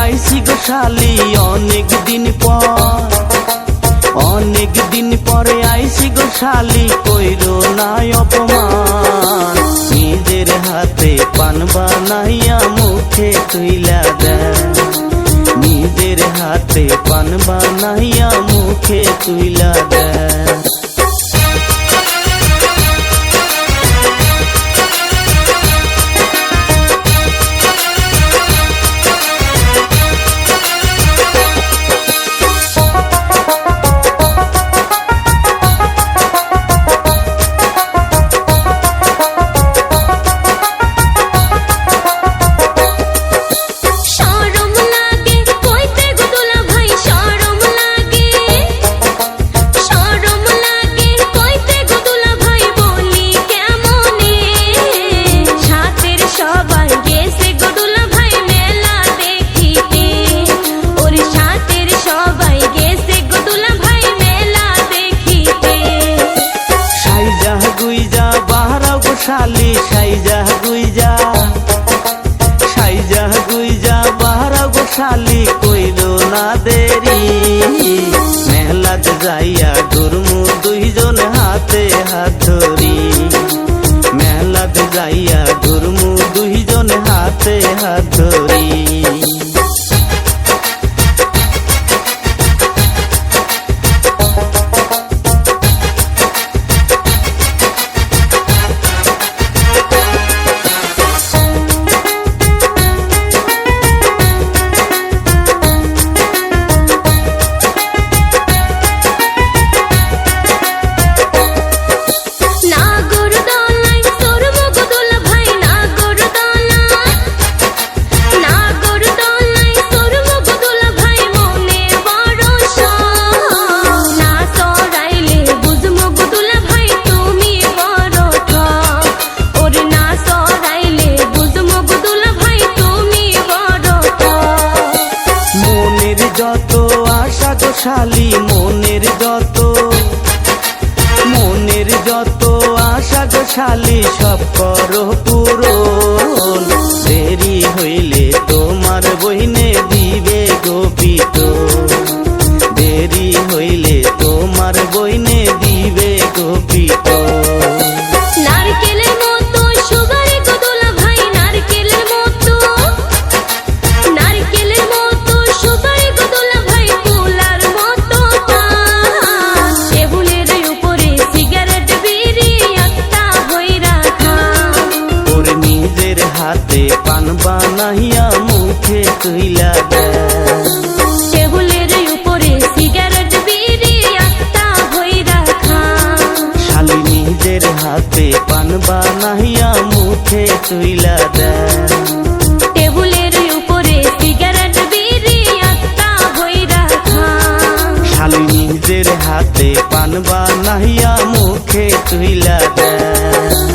আইসি গোশালি অনেক দিন পর। অনেক দিন পরে আইসি গোশালি কইর নাই অপমান। নিজের হাতে পান বানাইয়া মুখে তুইলা দেয় নিজের হাতে পান বানাইয়া মুখে তুইলা দেয় ঘুরমু দুইজন হাতে হাত ধরি মেলাতে যাইয়া শালি মনের যত মনের যত আশা গো শালি সব করো পুরো। হাতে পান বানাইয়া মুখে তুইলা টেবুলের উপরে সিগারেট বিড়ি আত্মা হইরা খা শালিনীদের হাতে পান বানাইয়া মুখে তুইলা দেয় হাতে পান বানাইয়া মুখে তুইলা দেয়